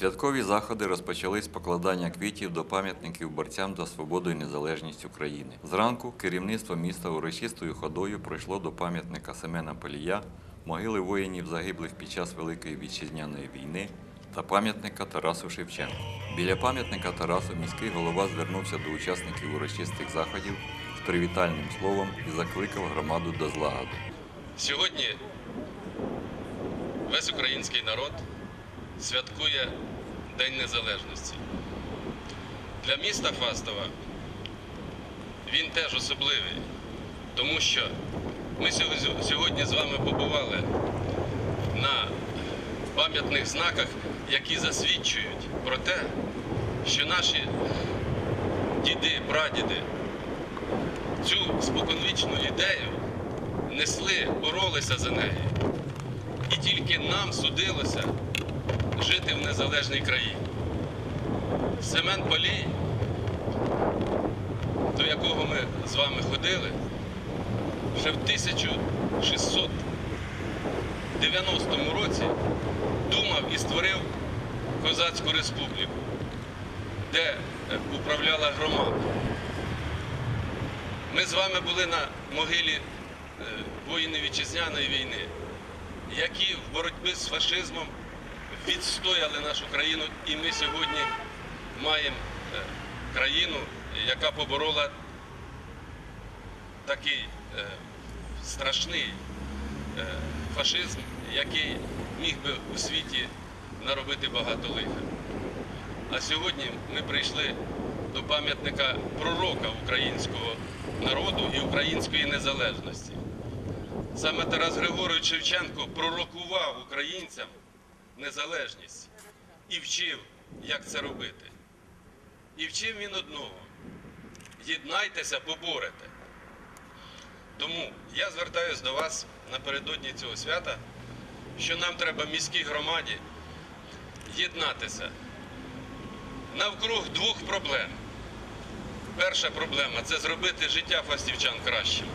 Святкові заходи розпочались з покладання квітів до пам'ятників борцям за свободу і незалежність України. Зранку керівництво міста урочистою ходою пройшло до пам'ятника Семена Полія, могили воїнів загиблих під час Великої вітчизняної війни та пам'ятника Тарасу Шевченку. Біля пам'ятника Тарасу міський голова звернувся до учасників урочистих заходів з привітальним словом і закликав громаду до злагоди. Сьогодні весь український народ святкує День Незалежності. Для міста Фастова він теж особливий, тому що ми сьогодні- з вами побували на пам'ятних знаках, які засвідчують про те, що наші діди, прадіди цю споконвічну ідею несли, боролися за неї. І тільки нам судилося жити в незалежній країні. Семен Полій, до якого ми з вами ходили, вже в 1690 році думав і створив Козацьку республіку, де е, управляла громада. Ми з вами були на могилі е, воїнів вітчизняної війни, які в боротьбі з фашизмом відстояли нашу країну, і ми сьогодні маємо е, країну, яка поборола такий е, страшний е, фашизм, який міг би у світі наробити багато лиха. А сьогодні ми прийшли до пам'ятника пророка українського народу і української незалежності. Саме Тарас Григорович Шевченко пророкував українцям незалежність і вчив, як це робити. І вчив він одного: єднайтеся, поборете. Тому я звертаюся до вас напередодні цього свята, що нам треба міській громаді єднатися навкруг двох проблем. Перша проблема це зробити життя фастівчан кращим.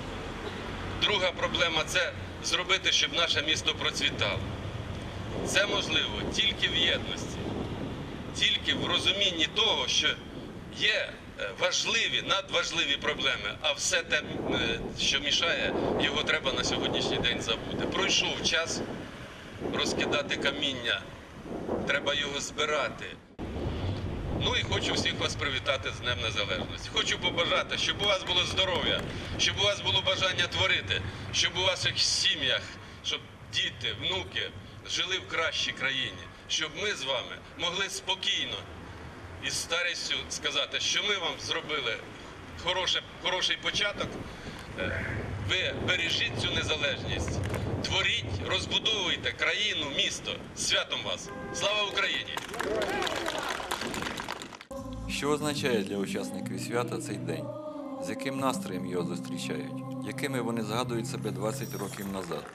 Друга проблема це зробити, щоб наше місто процвітало. Це можливо тільки в єдності, тільки в розумінні того, що є е, важливі, надважливі проблеми, а все те, е, що мішає, його треба на сьогоднішній день забути. Пройшов час розкидати каміння, треба його збирати. Ну і хочу всіх вас привітати з Днем Незалежності. Хочу побажати, щоб у вас було здоров'я, щоб у вас було бажання творити, щоб у ваших сім'ях, щоб діти, внуки жили в кращій країні, щоб ми з вами могли спокійно із старістю сказати, що ми вам зробили хороше, хороший початок. Е, Ви бережіть цю незалежність, творіть, розбудовуйте країну, місто. Святом вас! Слава Україні! Що означає для учасників свята цей день? З яким настроєм його зустрічають? Якими вони згадують себе 20 років назад?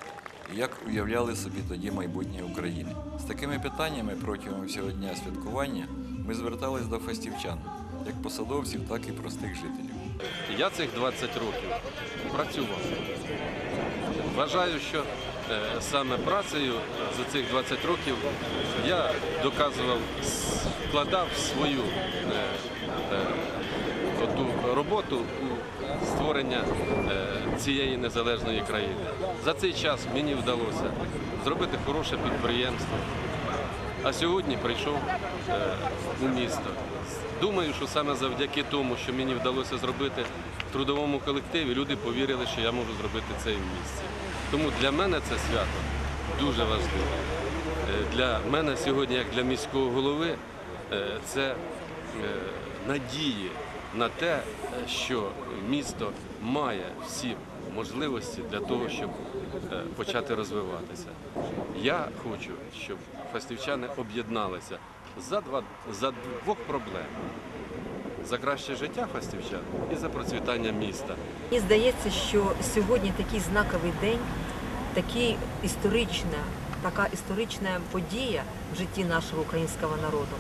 Як уявляли собі тоді майбутнє України? З такими питаннями протягом всього дня святкування ми звертались до фастівчан, як посадовців, так і простих жителів. Я цих 20 років працював. Вважаю, що е, саме працею за цих 20 років я доказував, вкладав свою е, е, оту роботу створення е, цієї незалежної країни. За цей час мені вдалося зробити хороше підприємство. А сьогодні прийшов е, у місто. Думаю, що саме завдяки тому, що мені вдалося зробити в трудовому колективі, люди повірили, що я можу зробити це в місті. Тому для мене це свято дуже важливе. Е, Для мене сьогодні, як для міського голови, це надії на те, що місто має всі можливості для того, щоб е, почати розвиватися. Я хочу, щоб фастівчани об'єдналися за два за двох проблем: за краще життя фастівчан і за процвітання міста. Мені здається, що сьогодні такий знаковий день, такий історична, така історична подія в житті нашого українського народу,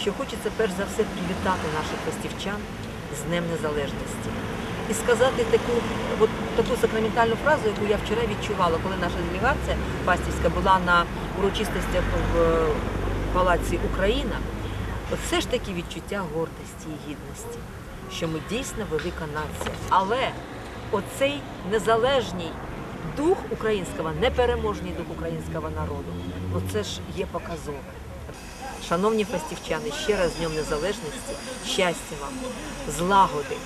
що хочеться перш за все привітати наших фастівчан з Днем Незалежності. І сказати таку, от, таку сакраментальну фразу, яку я вчора відчувала, коли наша делегація фастівська була на урочистостях в палаці Україна, все ж таки відчуття гордості і гідності, що ми дійсно велика нація. Але оцей незалежний дух українського, непереможний дух українського народу, ну це ж є показове. Шановні фастівчани, ще раз з Днем Незалежності, щастя вам, злагоди,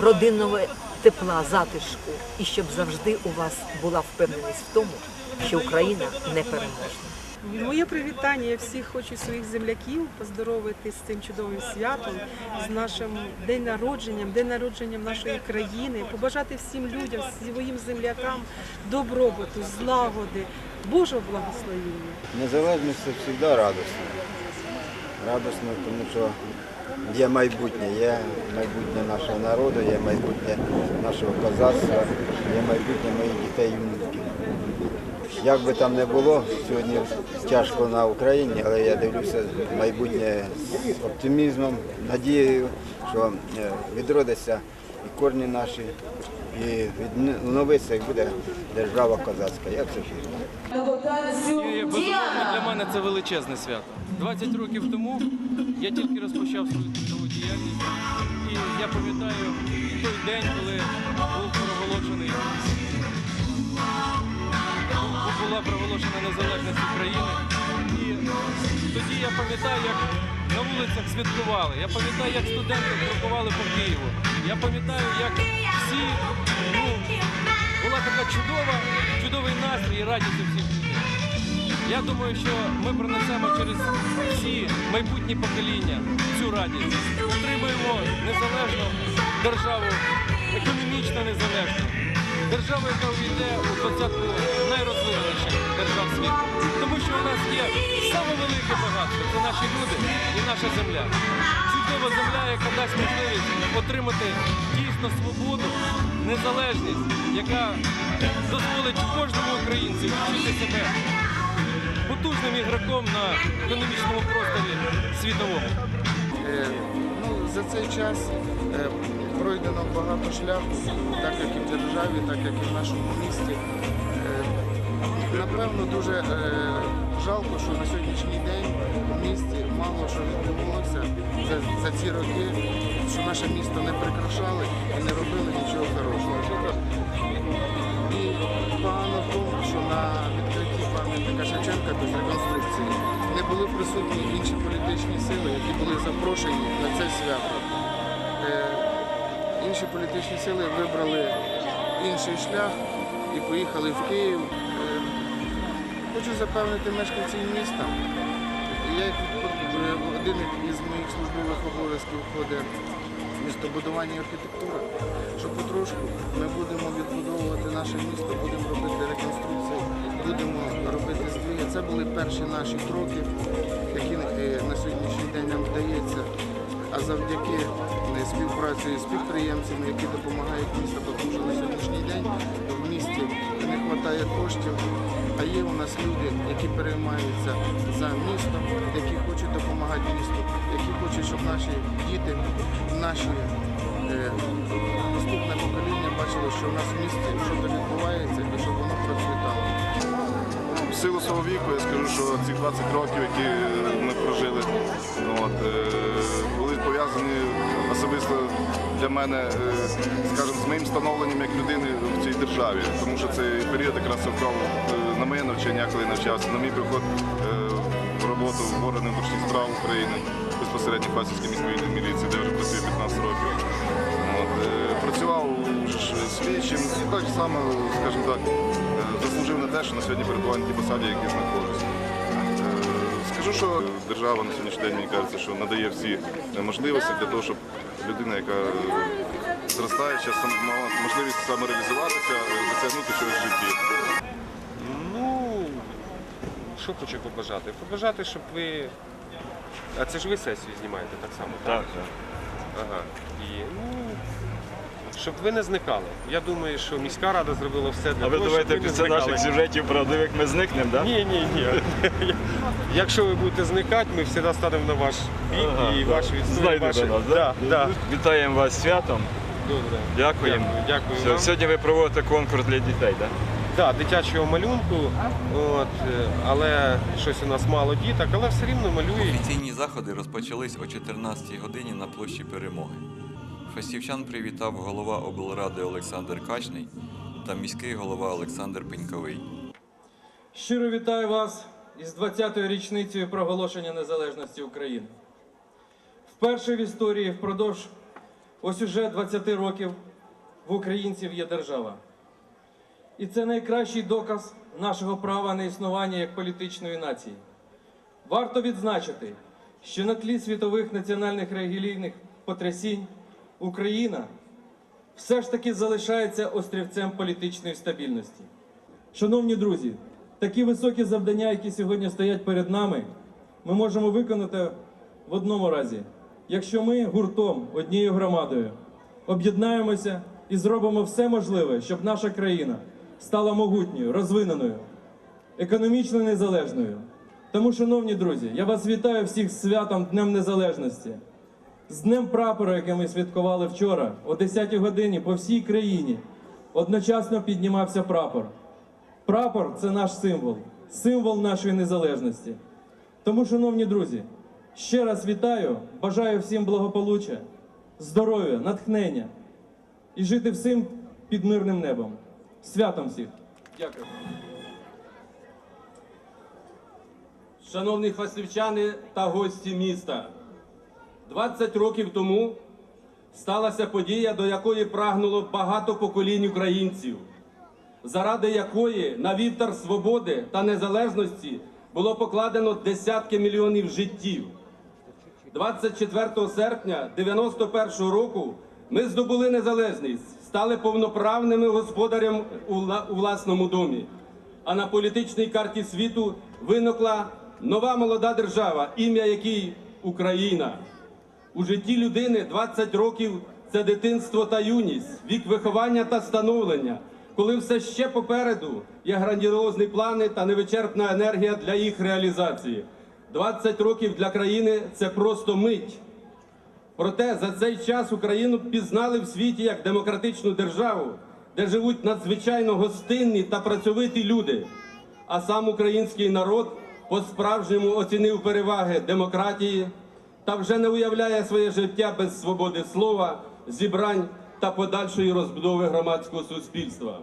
родинного тепла, затишку, і щоб завжди у вас була впевненість в тому, що Україна непереможна. Моє привітання. Я всіх хочу своїх земляків поздоровити з цим чудовим святом, з нашим день народженням, день народженням нашої країни, побажати всім людям, своїм землякам добробуту, злагоди, Божого благословіння. Незалежність це завжди радісно. Радісно, тому що є майбутнє, є майбутнє нашого народу, є майбутнє нашого козацтва, є майбутнє моїх дітей і внуків. Як би там не було, сьогодні тяжко на Україні, але я дивлюся майбутнє з оптимізмом, надією, що е, відродиться і корні наші, і відновиться і буде держава козацька. Я це вірю. Для мене це величезне свято. 20 років тому я тільки розпочав свою трудову діяльність, і я пам'ятаю той день, коли був проголошений була проголошена незалежність України. І тоді я пам'ятаю, як на вулицях святкували. Я пам'ятаю, як студенти крокували по Києву. Я пам'ятаю, як всі ну, була така чудова, чудовий настрій і радість у всіх людей. Я думаю, що ми принесемо через всі майбутні покоління цю радість. Отримаємо незалежну державу, економічно незалежну. Державу, яка увійде у двадцятку найрозвиненіших держав світу. Тому що у нас є саме велике багатство це наші люди і наша земля. Чудова земля, яка дасть можливість отримати дійсно свободу, незалежність, яка дозволить кожному українцю відчути себе потужним ігроком на економічному просторі світовому. Е, Ну, за цей час пройдено багато шляху, так як і в державі, так як і в нашому місті. Е, Напевно, дуже е, жалко, що на сьогоднішній день в місті мало що відбувалося за, за ці роки, що наше місто не прикрашали і не робили нічого хорошого. І погано в тому, що на відкритті пам'ятника Шевченка, тобто реконструкції, не були присутні інші політичні сили, які були запрошені на це свято. Інші політичні сили вибрали інший шлях і поїхали в Київ. Е, хочу запевнити мешканців міста. Я е, один із моїх службових обов'язків входить містобудування і архітектура, що потрошку ми будемо відбудовувати наше місто, будемо робити реконструкції, будемо робити здвиги. Це були перші наші кроки, які е, на сьогоднішній день нам вдається. А завдяки е, співпраці з підприємцями, які допомагають місту, тому що на сьогоднішній день в місті не вистачає коштів, а є у нас люди, які переймаються за місто, які хочуть допомагати місту, які хочуть, щоб наші діти, наші е, наступне покоління бачило, що в нас в місті щось відбувається і щоб воно процвітало. В силу свого віку я скажу, що ці 20 років, які ми прожили, для мене, е, скажімо, з моїм становленням як людини в цій державі. Тому що цей період якраз совпав е, на моє навчання, коли навчався, на мій приход е, в роботу в органи внутрішніх справ України, безпосередньо в Фасівській міській міліції, де вже працюю 15 років. От, працював слідчим і так само, скажімо так, заслужив на те, що на сьогодні перебуваю на тій посаді, знаходжусь. Е, Скажу, що держава на сьогоднішній день, мені кажеться, що надає всі можливості для того, щоб людина, яка зростає, зараз мала можливість самореалізуватися, е, досягнути чогось в житті. Ну, що хочу побажати? Побажати, щоб ви. А це ж ви сесію знімаєте так само, так? Так, так. Ага. І, ну, щоб ви не зникали. Я думаю, що міська рада зробила все для А ви того, думаєте, щоб ви не після наших сюжетів правдивих ми зникнемо, так? Ні, ні, ні. Якщо ви будете зникати, ми завжди станемо на ваш бік Ага, і да. ваші відстоюємо Знайдете ваші... нас, да, да? да. Вітаємо вас святом. Добре. Дякуємо. Дякую, дякую Все, вам. Сьогодні ви проводите конкурс для дітей, так? да, дитячого малюнку, от, е, але щось у нас мало діток, але все рівно малюють. Офіційні заходи розпочались о 14-й годині на площі Перемоги. Фастівчан привітав голова облради Олександр Качний та міський голова Олександр Пеньковий. Щиро вітаю вас із 20-ю річницею проголошення незалежності України. Вперше в історії впродовж ось уже 20 років в українців є держава. І це найкращий доказ нашого права на існування як політичної нації. Варто відзначити, що на тлі світових національних релігійних потрясінь Україна все ж таки залишається острівцем політичної стабільності. Шановні друзі, такі високі завдання, які сьогодні стоять перед нами, ми можемо виконати в одному разі, якщо ми гуртом, однією громадою, об'єднаємося і зробимо все можливе, щоб наша країна стала могутньою, розвиненою, економічно незалежною. Тому, шановні друзі, я вас вітаю всіх з святом Днем Незалежності. З Днем прапора, який ми святкували вчора, о 10 годині по всій країні одночасно піднімався прапор. Прапор це наш символ, символ нашої незалежності. Тому, шановні друзі, ще раз вітаю, бажаю всім благополуччя, здоров'я, натхнення і жити всім під мирним небом. Святом всіх! Дякую. Шановні фастівчани та гості міста, 20 років тому сталася подія, до якої прагнуло багато поколінь українців, заради якої на вівтар свободи та незалежності було покладено десятки мільйонів життів. 24 серпня 91 року ми здобули незалежність, стали повноправними вла- у власному домі. А на політичній карті світу виникла нова молода держава, ім'я якій Україна. У житті людини 20 років це дитинство та юність, вік виховання та становлення, коли все ще попереду є грандіозні плани та невичерпна енергія для їх реалізації. 20 років для країни це просто мить. Проте за цей час Україну пізнали в світі як демократичну державу, де живуть надзвичайно гостинні та працьовиті люди. А сам український народ по-справжньому оцінив переваги демократії та вже не уявляє своє життя без свободи слова, зібрань та подальшої розбудови громадського суспільства.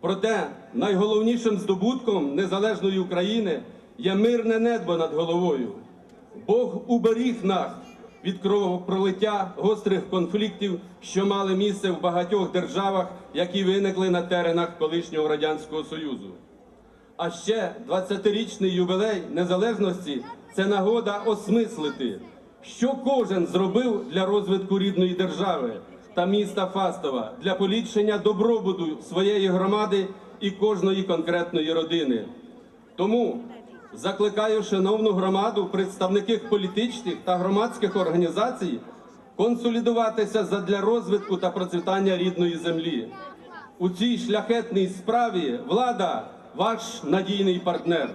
Проте найголовнішим здобутком незалежної України є мирне небо над головою. Бог уберіг нас від кровопролиття гострих конфліктів, що мали місце в багатьох державах, які виникли на теренах колишнього радянського союзу. А ще 20-річний ювілей незалежності це нагода осмислити, що кожен зробив для розвитку рідної держави та міста Фастова для поліпшення добробуту своєї громади і кожної конкретної родини. Тому закликаю шановну громаду, представників політичних та громадських організацій консолідуватися задля розвитку та процвітання рідної землі. У цій шляхетній справі влада ваш надійний партнер.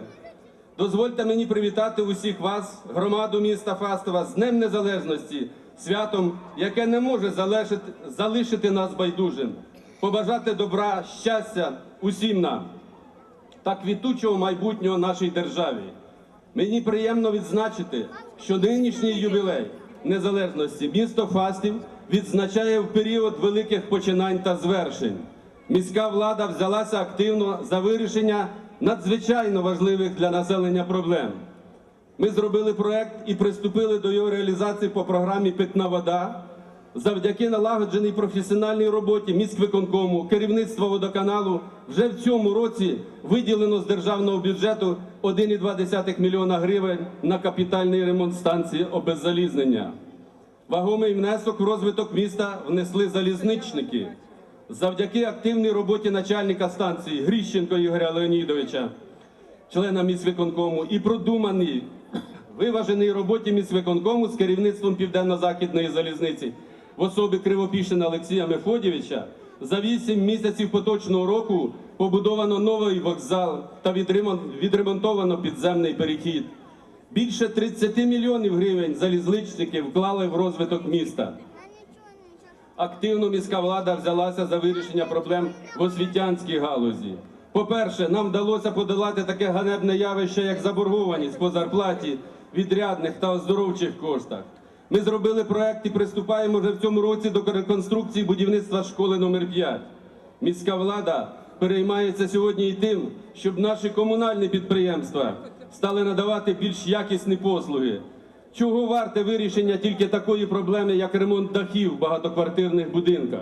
Дозвольте мені привітати усіх вас, громаду міста Фастова, з Днем Незалежності, святом, яке не може залишити, залишити нас байдужим, побажати добра, щастя усім нам та квітучого майбутнього нашій державі. Мені приємно відзначити, що нинішній ювілей незалежності місто Фастів відзначає в період великих починань та звершень. Міська влада взялася активно за вирішення надзвичайно важливих для населення проблем. Ми зробили проект і приступили до його реалізації по програмі Питна вода. Завдяки налагодженій професіональній роботі міськвиконкому, керівництва водоканалу вже в цьому році виділено з державного бюджету 1,2 мільйона гривень на капітальний ремонт станції обеззалізнення. Вагомий внесок в розвиток міста внесли залізничники. Завдяки активній роботі начальника станції Гріщенко Ігоря Леонідовича, члена міськвиконкому, і продуманій виваженій роботі міськвиконкому з керівництвом Південно-Західної залізниці в особі Кривопішина Олексія Мефодєвича за 8 місяців поточного року побудовано новий вокзал та відремонтовано підземний перехід. Більше 30 мільйонів гривень залізничники вклали в розвиток міста. Активно міська влада взялася за вирішення проблем в освітянській галузі. По-перше, нам вдалося подолати таке ганебне явище, як заборгованість по зарплаті, відрядних та оздоровчих коштах. Ми зробили проект і приступаємо вже в цьому році до реконструкції будівництва школи номер 5 Міська влада переймається сьогодні і тим, щоб наші комунальні підприємства стали надавати більш якісні послуги. Чого варте вирішення тільки такої проблеми, як ремонт дахів в багатоквартирних будинках?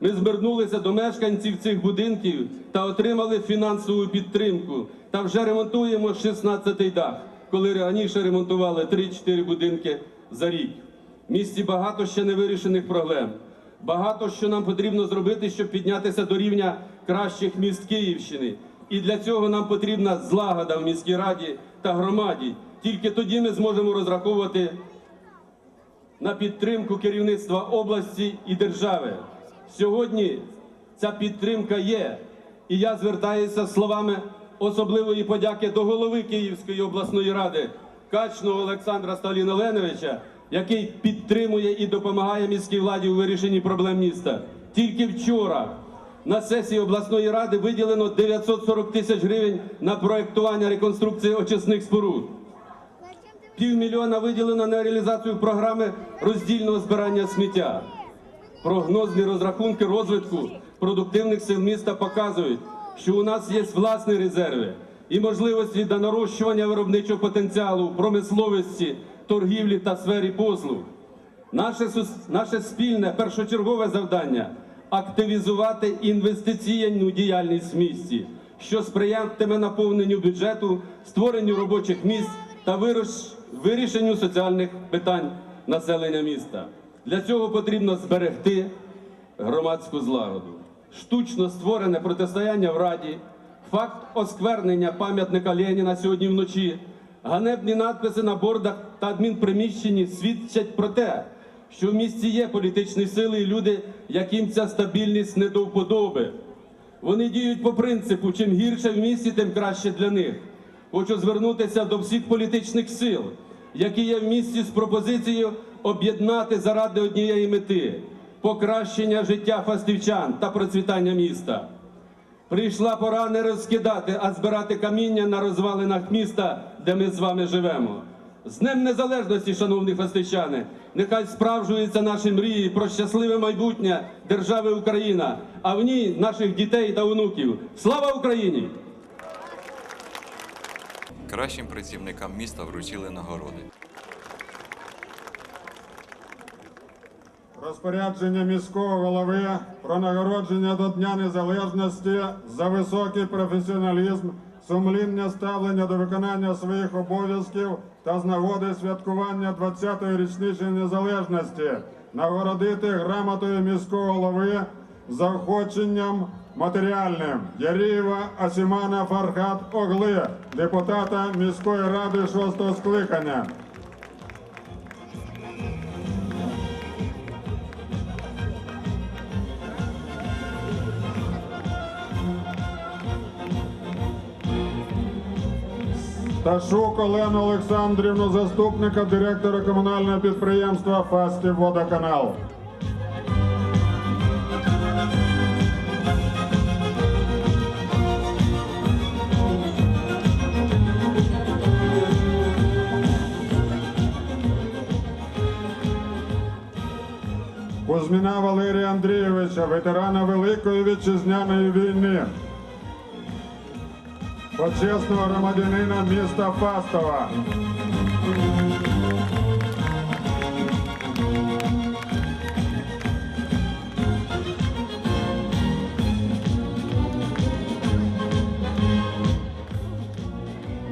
Ми звернулися до мешканців цих будинків та отримали фінансову підтримку. Та вже ремонтуємо 16-й дах, коли раніше ремонтували 3-4 будинки за рік. В місті багато ще невирішених проблем. Багато що нам потрібно зробити, щоб піднятися до рівня кращих міст Київщини. І для цього нам потрібна злагода в міській раді та громаді. Тільки тоді ми зможемо розраховувати на підтримку керівництва області і держави. Сьогодні ця підтримка є, і я звертаюся словами особливої подяки до голови Київської обласної ради Качного Олександра Сталіноленовича, який підтримує і допомагає міській владі у вирішенні проблем міста. Тільки вчора на сесії обласної ради виділено 940 тисяч гривень на проектування реконструкції очисних споруд. Півмільйона виділено на реалізацію програми роздільного збирання сміття. Прогнозні розрахунки розвитку продуктивних сил міста показують, що у нас є власні резерви і можливості для нарощування виробничого потенціалу промисловості, торгівлі та сфері послуг. Наше, наше спільне першочергове завдання активізувати інвестиційну діяльність в місті, що сприятиме наповненню бюджету, створенню робочих місць та вирішенню соціальних питань населення міста. Для цього потрібно зберегти громадську злагоду, штучно створене протистояння в Раді, факт осквернення пам'ятника Леніна сьогодні вночі, ганебні надписи на бордах та адмінприміщенні свідчать про те, що в місті є політичні сили і люди, яким ця стабільність не до вподоби. Вони діють по принципу, чим гірше в місті, тим краще для них. Хочу звернутися до всіх політичних сил, які є в місті з пропозицією об'єднати заради однієї мети покращення життя фастівчан та процвітання міста. Прийшла пора не розкидати, а збирати каміння на розвалинах міста, де ми з вами живемо. З Днем Незалежності, шановні фастичани, нехай справжуються наші мрії про щасливе майбутнє держави Україна, а в ній наших дітей та онуків. Слава Україні! Кращим працівникам міста вручили нагороди. Розпорядження міського голови про нагородження до Дня Незалежності за високий професіоналізм, сумлінне ставлення до виконання своїх обов'язків та з нагоди святкування 20-ї річниці незалежності нагородити грамотою міського голови заохоченням матеріальним Ярієва Асімана Фархат Огли, депутата міської ради 6-го скликання. Ташук Олену Олександрівну, заступника директора комунального підприємства Фастів Водоканал. Кузьміна Валерія Андрійовича, ветерана Великої вітчизняної війни. Почесного громадянина міста Фастова.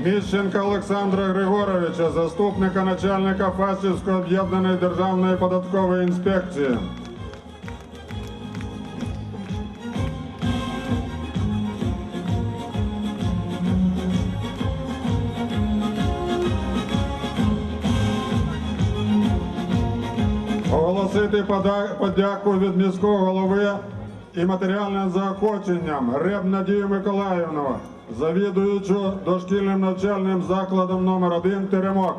Міщенка Олександра Григоровича, заступника начальника Фастівської об'єднаної державної податкової інспекції. Оголосити подяку від міського голови і матеріальним заохоченням Реб Надію Миколаївну, завідуючу дошкільним навчальним закладом номер 1 Теремок.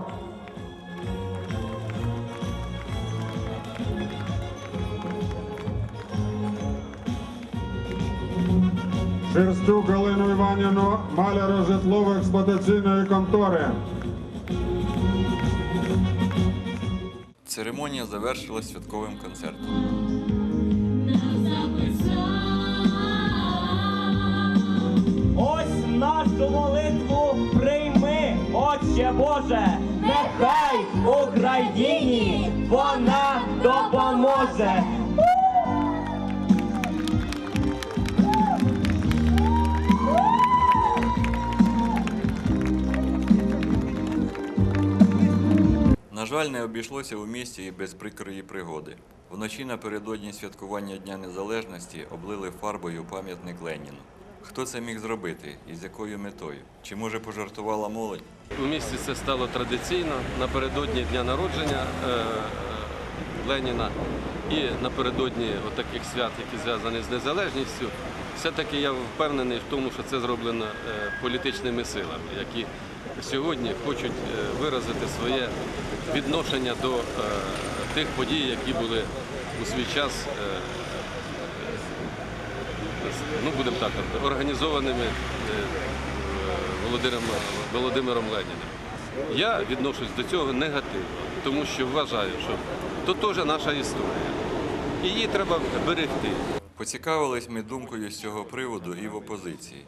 Шерстюк Галину Іванівну, маляру житлово-експлуатаційної контори. Церемонія завершилась святковим концертом. Боже, нехай Україні вона допоможе. На жаль, не обійшлося у місті і без прикрої пригоди. Вночі напередодні святкування Дня Незалежності облили фарбою пам'ятник Леніну. Хто це міг зробити і з якою метою? Чи може пожартувала молодь? У місті це стало традиційно напередодні дня народження е, е, Леніна і напередодні таких свят, які зв'язані з незалежністю. Все-таки я впевнений в тому, що це зроблено е, політичними силами, які сьогодні хочуть виразити своє відношення до тих подій, які були у свій час. Ну будемо так, організованими е, Володимиром, Володимиром Леніним. Я відношусь до цього негативно, тому що вважаю, що то теж наша історія. І її треба берегти. Поцікавились ми думкою з цього приводу і в опозиції.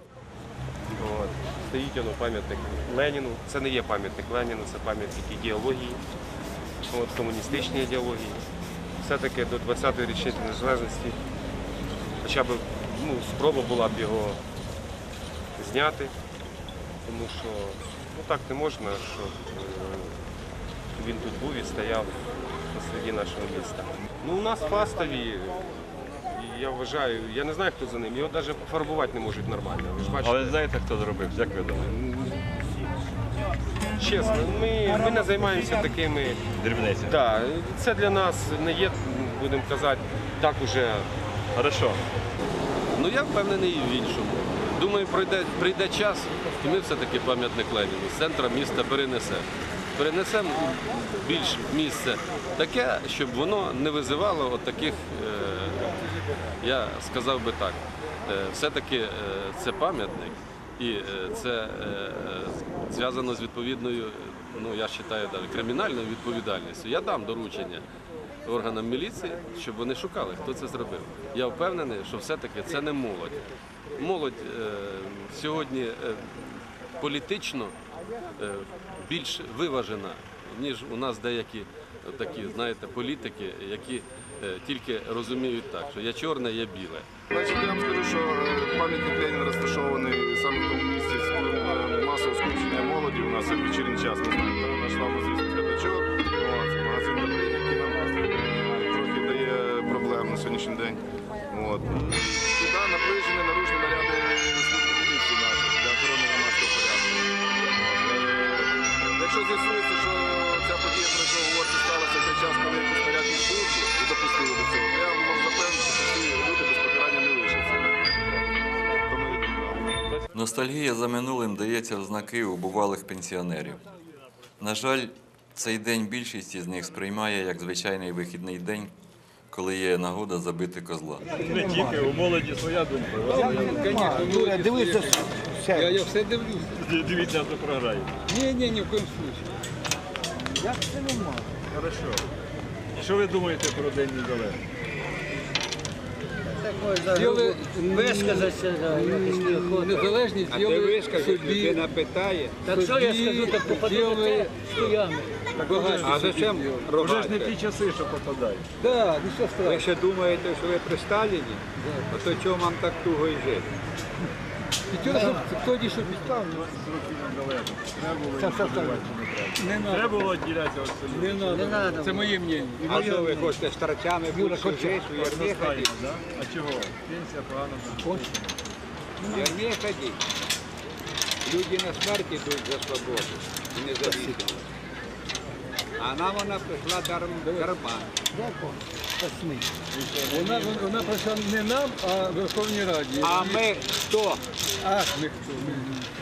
От. Стоїть воно пам'ятник Леніну. Це не є пам'ятник Леніну, це пам'ятник ідеології, от, комуністичній ідеології. Все-таки до 20-ї річниці незалежності хоча б ну, спроба була б його зняти, тому що ну, так не можна, щоб е, він тут був і стояв посереді нашого міста. Ну, у нас фастові, я вважаю, я не знаю, хто за ним, його навіть фарбувати не можуть нормально. Ви ж бачите. Але знаєте, хто зробив? Як ви думаєте? Чесно, ми, ми не займаємося такими. Дрібниці. Да, це для нас не є, будемо казати, так уже. Хорошо. Ну я впевнений і в іншому. Думаю, прийде, прийде час, і ми все-таки пам'ятник Леніну з центра міста перенесемо. Перенесемо більш місце таке, щоб воно не визивало от таких, е, я сказав би так, е, все-таки е, це пам'ятник, і це зв'язано з відповідною, ну я вважаю, кримінальною відповідальністю. Я дам доручення органам міліції, щоб вони шукали, хто це зробив. Я впевнений, що все-таки це не молодь. Молодь е, сьогодні е, політично е, більш виважена, ніж у нас деякі такі, знаєте, політики, які е, тільки розуміють так, що я чорне, я біле. Значить, я вам скажу, що е, пам'ятник Леніна розташований саме в тому місці е, масового скупчення молоді. У нас як вечірній час ми знаємо, там наш п'ятачок, от, сьогоднішній день. От. Туди наближені наружні наряди служби наших для охорони громадського порядку. Якщо з'ясується, що ця подія, про яку ви говорите, сталася в той час, коли якісь нарядні служби і допустили до цього, я можу запевнити, що ці люди без покарання не лишаться. Ностальгія за минулим дається в знаки у бувалих пенсіонерів. На жаль, цей день більшість із них сприймає як звичайний вихідний день, коли є нагода забити козла. Не тільки, у молоді своя думка. Дивися, Я, я все дивлюсь. Дивіться, хто програє. Ні, ні, ні, в коїм случае. Як це нормально? Хорошо. Що ви думаєте про День Незалежності? Зробили висказатися, якось не охота. незалежність, А зробили ти вискажеш, собі, людина питає. Так що я скажу, так попаду зробили стоями. багато А собі зачем зробили. Вже ж не ті рогати? часи, що попадають. Да, ну що Ви страшно. ще думаєте, що ви при Сталіні? А то чого вам так туго і жити? Чого, щоб тоді, щоб Років. Треба було подавати чи не треба? не Треба від. Не. Це моє мнення. А що ви хочете старцями бути всю життя, як не Одностайно. А чого? Пенсія погано. Як не ходіть. Люди на смерть йдуть за свободу і незалежність. А нам вона прийшла даром дарма. Вона, вона прийшла не нам, а Верховній Раді. А ми хто? Ах, ми хто.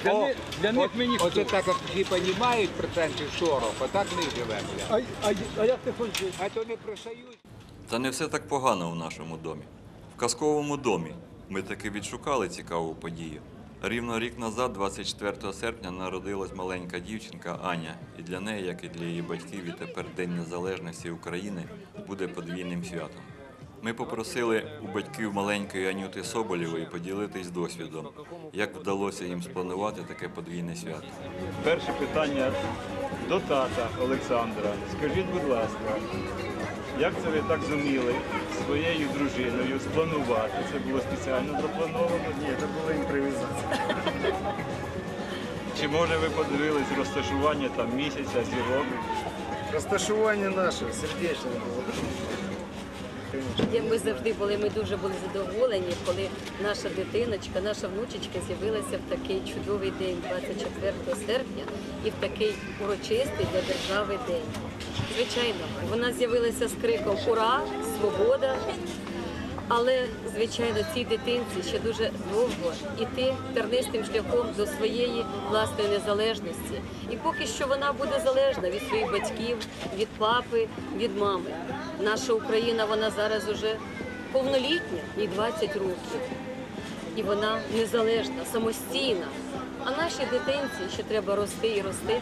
Для, О, них, для них ми ніхто. Оце так, як всі розуміють процентів 40, а так ми живемо. А, а, а як ти хочеш? А то не про союз. Та не все так погано в нашому домі. В казковому домі Ми таки відшукали цікаву подію. Рівно рік назад, 24 серпня, народилась маленька дівчинка Аня, і для неї, як і для її батьків, і тепер День Незалежності України буде подвійним святом. Ми попросили у батьків маленької Анюти Соболєвої поділитись досвідом, як вдалося їм спланувати таке подвійне свято. Перше питання до тата Олександра. Скажіть, будь ласка, як це ви так зуміли своєю дружиною спланувати? Це було спеціально заплановано? Ні, це була імпровізація. Чи може ви подивились розташування там місяця, зірок? Розташування наше, сердечне було. Як ми завжди були, ми дуже були задоволені, коли наша дитиночка, наша внучечка з'явилася в такий чудовий день, 24 серпня, і в такий урочистий для держави день. Звичайно, вона з'явилася з криком Ура! Свобода! Але, звичайно, цій дитинці ще дуже довго іти тернистим шляхом до своєї власної незалежності. І поки що вона буде залежна від своїх батьків, від папи, від мами. Наша Україна, вона зараз уже повнолітня, їй 20 років. І вона незалежна, самостійна. А нашій дитинці ще треба рости і рости.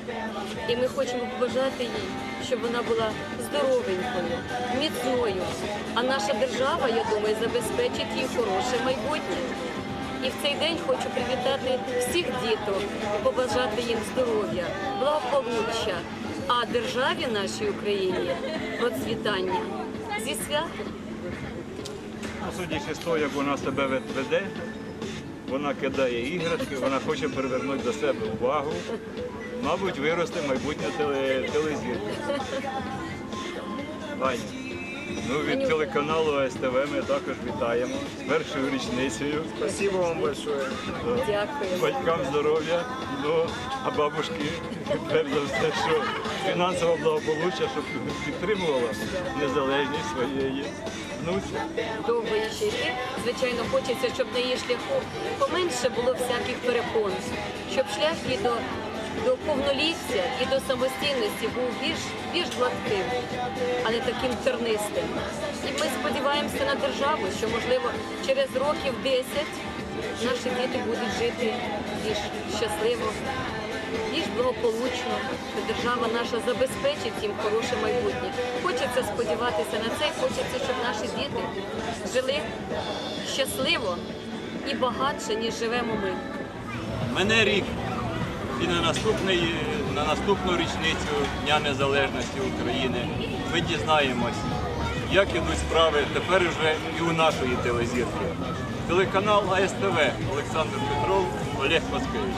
І ми хочемо побажати їй, щоб вона була здоровенькою, міцною. А наша держава, я думаю, забезпечить їй хороше майбутнє. І в цей день хочу привітати всіх діток, побажати їм здоров'я, благополуччя, а державі нашій Україні процвітання зі святом. Ну, Судячи з того, як вона себе веде, вона кидає іграшки, вона хоче привернути до себе увагу. Мабуть, виросте майбутня теле, телезірка. Ну від телеканалу СТВ ми також вітаємо з першою річницею. Спасибо вам большое. Дякую. Батькам здоров'я, ну, а бабушки, перш за все, що фінансове благополуччя, щоб підтримувала незалежність своєї внуці. довго їй ще. Звичайно, хочеться, щоб на її шляху поменше було всяких перепон, щоб шлях її до, до повноліття і до самостійності був більш, більш гладким, а не таким тернистим. І ми сподіваємося на державу, що можливо через років 10 наші діти будуть жити більш щасливо, більш благополучно, що держава наша забезпечить їм хороше майбутнє. Хочеться сподіватися на це, хочеться, щоб наші діти жили щасливо і багатше, ніж живемо ми. Мене рік і на наступний, на наступну річницю Дня Незалежності України ми дізнаємось, як ідуть справи тепер вже і у нашої телезірки. Телеканал АСТВ Олександр Петров, Олег Паскевич.